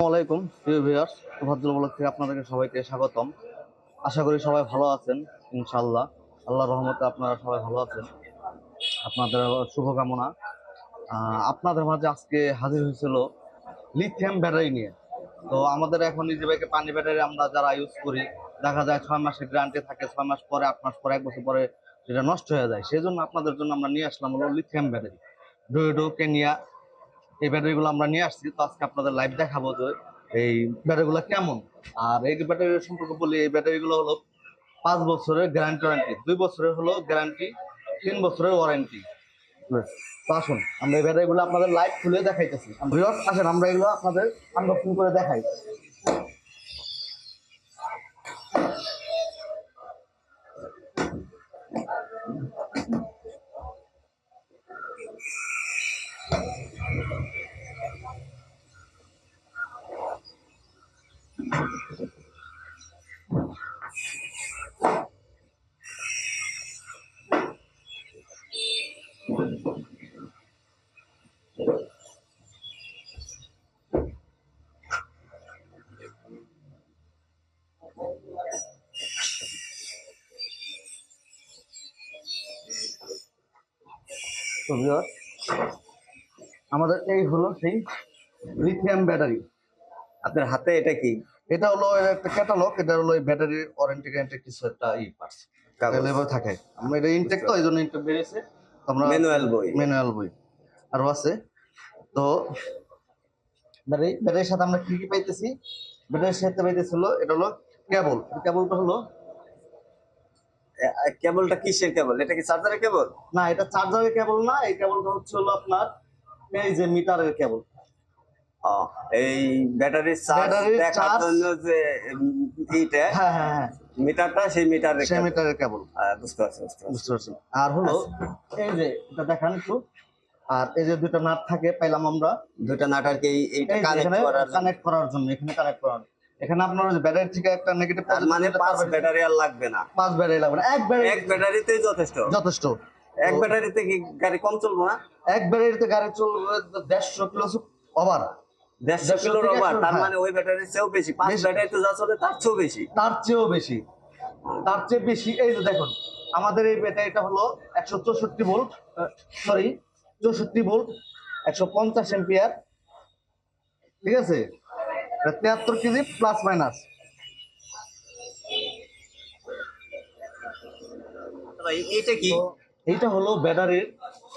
আসসালামাইকুম প্রিয় ভিউয়ার্স ভদ্র আপনাদেরকে সবাইকে স্বাগতম। আশা করি সবাই ভালো আছেন ইনশাল্লাহ আল্লাহর রহমতে আপনারা সবাই ভালো আছেন। আপনাদের শুভকামনা। আপনাদের মাঝে আজকে হাজির হয়েছিল লিথিয়াম ব্যাটারি নিয়ে। তো আমাদের এখন নিজে বাইকে পানি ব্যাটারি আমরা যারা ইউজ করি, দেখা যায় ছয় মাসের গ্যারান্টি থাকে, ছয় মাস পরে, আট মাস পরে, এক বছর পরে সেটা নষ্ট হয়ে যায়। সেই জন্য আপনাদের জন্য আমরা নিয়ে আসলাম হলো লিথিয়াম ব্যাটারি ডোয়েডো কেনিয়া এই ব্যাটারিগুলো আমরা নিয়ে আসছি। তো আজকে আপনাদের লাইভ দেখাবো যে এই ব্যাটারিগুলো কেমন। আর এই ব্যাটারি সম্পর্কে বলি এই ব্যাটারিগুলো হলো পাঁচ বছরের গ্যারান্টি ওয়ারেন্টি দুই বছরের হলো গ্যারান্টি তিন বছরের ওয়ারেন্টি তো আসুন আমরা এই ব্যাটারিগুলো আপনাদের লাইভ খুলে দেখাইতেছি। ভিউয়ার্স আসেন আমরা এগুলো আপনাদের আনবক্সিং করে দেখাই। আমাদের এই হলো সেই লিথিয়াম ব্যাটারি আপনার হাতে এটা কি? এটা হলো একটা ক্যাটালগ এটা হলো ব্যাটারির ওয়ারেন্টি গ্যারান্টি কিছু একটা ই পার্স কাগজ। এভাবে থাকে। আমরা এটা ইনটেক তো এই জন্য ইনটেক বেরিয়েছে। তো আমরা ম্যানুয়াল বই। ম্যানুয়াল বই। আরও আছে। তো ব্যাটারি ব্যাটারির সাথে আমরা কি কি পাইতেছি? ব্যাটারির সাথে পাইতেছি হলো এটা হলো কেবল কেবলটা হলো কেবলটা কিসের কেবল এটা কি চার্জারের কেবল না এটা চার্জারের কেবল না এই কেবলটা হচ্ছে হলো আপনার এই যে মিটারের কেবল এই ব্যাটারির চার্জ দেখার জন্য যে এইটা। হ্যাঁ হ্যাঁ হ্যাঁ। মিটারটা সেই মিটারের সে কেবল। মিটারের কেবল। বুঝতে পারছি বুঝতে পারছি। আর হলো এই যে এটা দেখান একটু। আর এই যে দুটো নাট থাকে পাইলাম আমরা। দুইটা নাটারকে এই- এইটা কানেক্ট করার জন্য। কানেক্ট করার জন্য এখানে কানেক্ট করার। এখানে আপনার যে ব্যাটারি থেকে একটা নেগেটিভ মানে পাঁচ ব্যাটারি আর লাগবে না। পাঁচ ব্যাটারি লাগবে না। এক ব্যাটারি এক ব্যাটারিতেই যথেষ্ট। যথেষ্ট। এক ব্যাটারিতে কি গাড়ি কম চলবো না? এক ব্যাটারিতে গাড়ি চলবে দেড়শো কিলো ওভার দেড়শো ওভার একশো, তার হ্যাঁ। মানে ওই ব্যাটারির চেয়েও বেশি। পাঁচ যা চলে তার চেয়েও বেশি। তার চেয়েও বেশি। তার চেয়ে বেশি। এই যে দেখুন আমাদের এই ব্যাটারিটা হলো একশো চৌষট্টি ভোল্ট সরি চৌষট্টি ভোল্ট একশো পঞ্চাশ এম্পিয়ার। ঠিক আছে? তিয়াত্তর কেজি প্লাস মাইনাস এইটা কি? হলো ব্যাটারির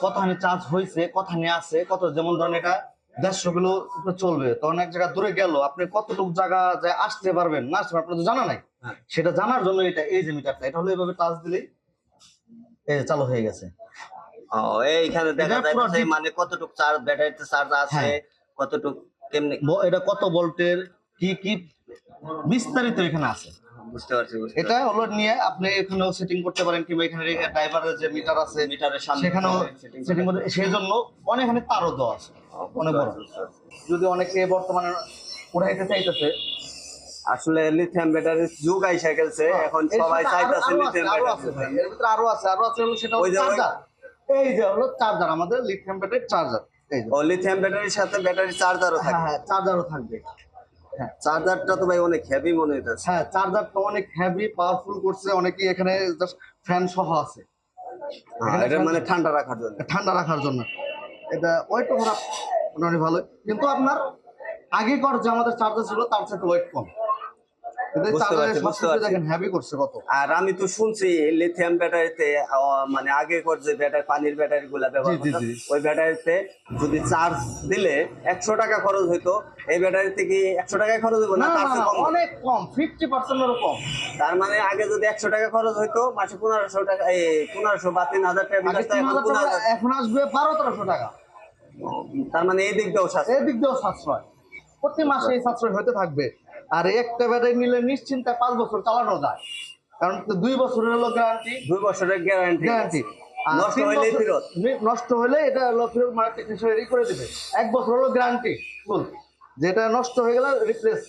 কতখানি চার্জ হয়েছে কতখানি আছে কত যেমন ধরেন এটা দেড়শো কিলো চলবে জায়গা দূরে গেল আপনি কতটুকু জায়গা যায় আসতে পারবেন না আসতে আপনার তো জানা নাই হ্যাঁ। সেটা জানার জন্য এটা এই যে মিটারটা এটা হলো এইভাবে টাচ দিলেই এই যে চালু হয়ে গেছে ও এইখানে দেখা ডিপ- মানে কতটুক চার্জ ব্যাটারিতে চার্জ আছে হ্যাঁ। কতটুক কেমনে এটা কত ভোল্টের কি কি বিস্তারিত এখানে আছে বুঝতে পারছি এটা হলো নিয়ে আপনি এখানেও সেটিং করতে পারেন কিংবা এখানে ড্রাইভারের যে মিটার আছে মিটারের সামনে সেখানেও সেটিং করতে সেই জন্য অনেকখানি তারও দেওয়া আছে অনেক বড়। যদি অনেকে বর্তমানে উড়াইতে চাইতেছে আসলে লিথিয়াম ব্যাটারির যুগ আইসা গেছে এখন এর সবাই চাইতেছে লিথিয়াম ব্যাটারি এর ভিতরে আরও আছে আরও আছে হলো সেটা চার্জার এই যে হলো চার্জার আমাদের লিথিয়াম ব্যাটারির চার্জার ও লিথিয়াম ব্যাটারির সাথে ব্যাটারি চার্জারও হ্যাঁ থাকে হ্যাঁ চার্জারও থাকবে। হ্যাঁ চার্জারটা তো ভাই অনেক হেভি মনে হইতেছে। হ্যাঁ চার্জারটা অনেক হেভি পাওয়ারফুল করছে অনেকেই এখানে জাস্ট ফ্যান সহ আছে। এটা মানে ঠান্ডা রাখার জন্য। ঠান্ডা রাখার জন্য। এটা ওয়েট খারাপ মোটামুটি ভালো কিন্তু আপনার আগেকার যে আমাদের চার্জার ছিল তার সাথে ওয়েট কম। আর আমি তো শুনছি লিথিয়াম ব্যাটারিতে মানে আগে কর যে ব্যাটারি পানির ব্যাটারি গুলা ব্যবহার। ওই ব্যাটারিতে যদি চার্জ দিলে একশো টাকা খরচ হইতো এই ব্যাটারিতে কি একশো টাকা খরচ হইব না তার না, চেয়ে না, কম হবে? অনেক কম ফিফটি পার্সেন্টেরও কম। তার মানে আগে যদি একশো টাকা খরচ হইতো মাসে পনেরোশো টাকা এই পনেরোশো বা তিন হাজার টাকা এখন আসবে বারো তেরোশো টাকা। তার মানে এই দিক দিয়েও সাশ্রয়। এই দিক দিয়েও সাশ্রয়। প্রতি মাসে এই সাশ্রয় হতে থাকবে। আর একটা ব্যাটারি নিলে নিশ্চিন্তে পাঁচ বছর চালানো যায়। কারণ তো দুই বছরের হলো গ্যারান্টি দুই বছরের গ্যারান্টি গ্যারান্টি নষ্ট নষ্ট হলে এটা হলো ফেরত মানে টেকনিশিয়ান রেডি করে দেবে। এক বছর হলো গ্যারান্টি ফুল যেটা নষ্ট হয়ে গেলে রিপ্লেস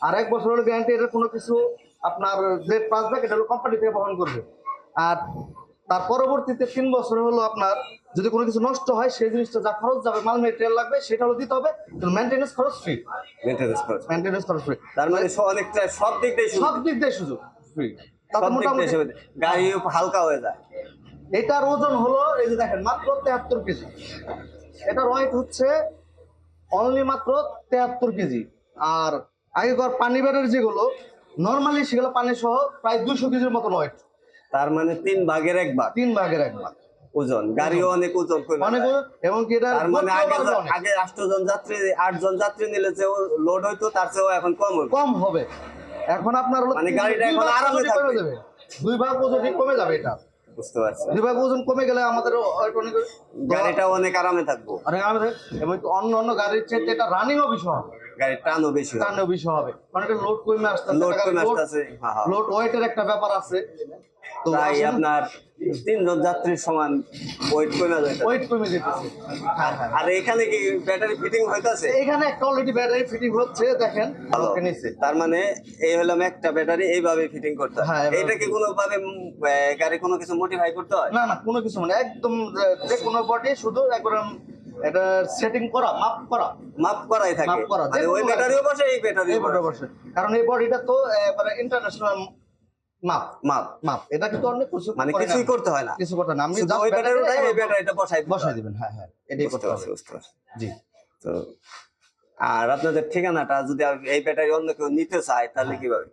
আর এক বছর হলো গ্যারান্টি এটা কোনো কিছু আপনার যে পাঁচ ব্যাগ এটা হলো কোম্পানি থেকে বহন করবে। আর তার পরবর্তীতে তিন বছর হলো আপনার যদি কোনো কিছু নষ্ট হয় সেই জিনিসটা যা খরচ যাবে মাল মেটেরিয়াল লাগবে সেটা হলো দিতে হবে কিন্তু মেনটেন্যান্স খরচ ফ্রি মেনটেন্স খরচ। মেনটেন্যান্স খরচ ফ্রি তার মানে অনেকটা সব দিক দিয়ে সব দিক দিয়ে সুযোগ ফ্রি তাতে মোটামুটি গাড়ি হালকা হয়ে যায়। এটার ওজন হলো এই যে দেখেন মাত্র তেহাত্তর কেজি। এটার ওয়েট হচ্ছে অনলি মাত্র তেহাত্তর কেজি। আর আগেকার পানি ব্যাটারি যেগুলো নর্মালি সেগুলো পানি সহ প্রায় দুশো কেজির মতো ওয়েট তার মানে তিন ভাগের এক ভাগ। তিন ভাগের এক ভাগ। ওজন গাড়িও অনেক ওজন অনেক এবং কি এটা মানে আগে আগে আটজন যাত্রী আটজন যাত্রী নিলে যে লোড হইতো তার চেয়েও এখন কম হইবে। কম হবে। এখন আপনার মানে গাড়িটা এখন আরামে থাকবে। দুই ভাগ ওজনই কমে যাবে এটা? বুঝতে পারছি। দুই ভাগ ওজন কমে গেলে আমাদের ওয়েট অনেক আরামে থাকব। এবং অন্য অন্য গাড়ির চেয়ে এটা রানিংও বিষয় হবে। গাড়ির টানও বেশি হবে। টানেও হবে। কারণ এটা লোড কমে লোড কমে আসতেছে। লোড ওয়েটের একটা ব্যাপার আছে। তো আপনার তিনজন যাত্রীর সমান ওয়েট কমে যায়। ওয়েট কমে যেতেছে। হ্যাঁ হ্যাঁ। আর এখানে কি ব্যাটারি ফিটিং হইতাছে? এখানে একটা অলরেডি ব্যাটারি ফিটিং হচ্ছে দেখেন। নিচে তার মানে এই হলাম একটা ব্যাটারি এইভাবে ফিটিং করতে হয়। এটা কি কোনো ভাবে গাড়ি কোনো কিছু মডিফাই করতে হয়? না না কোনো কিছু মানে একদম যে- কোনো বডি শুধু একবার এটা সেটিং করা মাপ করা। মাপ করাই থাকে। মাপ করা, ওই ব্যাটারিও বসে এই ব্যাটারি এই বসে। কারণ এই বডিটা তো ইন্টারন্যাশনাল মাপ মাপ মাপ। এটা কিন্তু অনেক কিছু মানে কিছুই করতে হয় না। কিছু করতে না। আপনি ওই ব্যাটারিটাই এই ব্যাটারি ব্যাটারিটা বসাই বসাই দিবেন। হ্যাঁ হ্যাঁ এটাই করতে পারছি বুঝতে পারছি। জি। তো আর আপনাদের ঠিকানাটা যদি এই ব্যাটারি অন্য কেউ নিতে চায় তাহলে কীভাবে?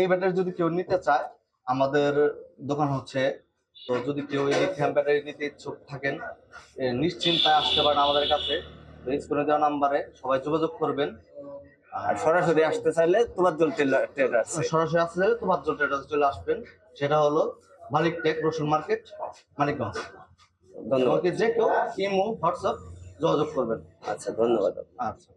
এই ব্যাটারি যদি কেউ নিতে চায় আমাদের দোকান হচ্ছে তো যদি কেউ এই লিথিয়াম ব্যাটারি নিতে ইচ্ছুক থাকেন নিশ্চিন্তায় আসতে পারেন আমাদের কাছে। স্ক্রিনে দেওয়া নাম্বারে সবাই যোগাযোগ করবেন। আর সরাসরি আসতে চাইলে তোমার জল ট্রেডার্স সরাসরি আসতে চাইলে তোমার জন্য চলে আসবেন। সেটা হলো মালিক টেক রসুন মার্কেট মানিকগঞ্জ ধন্যবাদ। যে কেউ ইমো হোয়াটসঅ্যাপ যোগাযোগ করবেন। আচ্ছা ধন্যবাদ। আচ্ছা।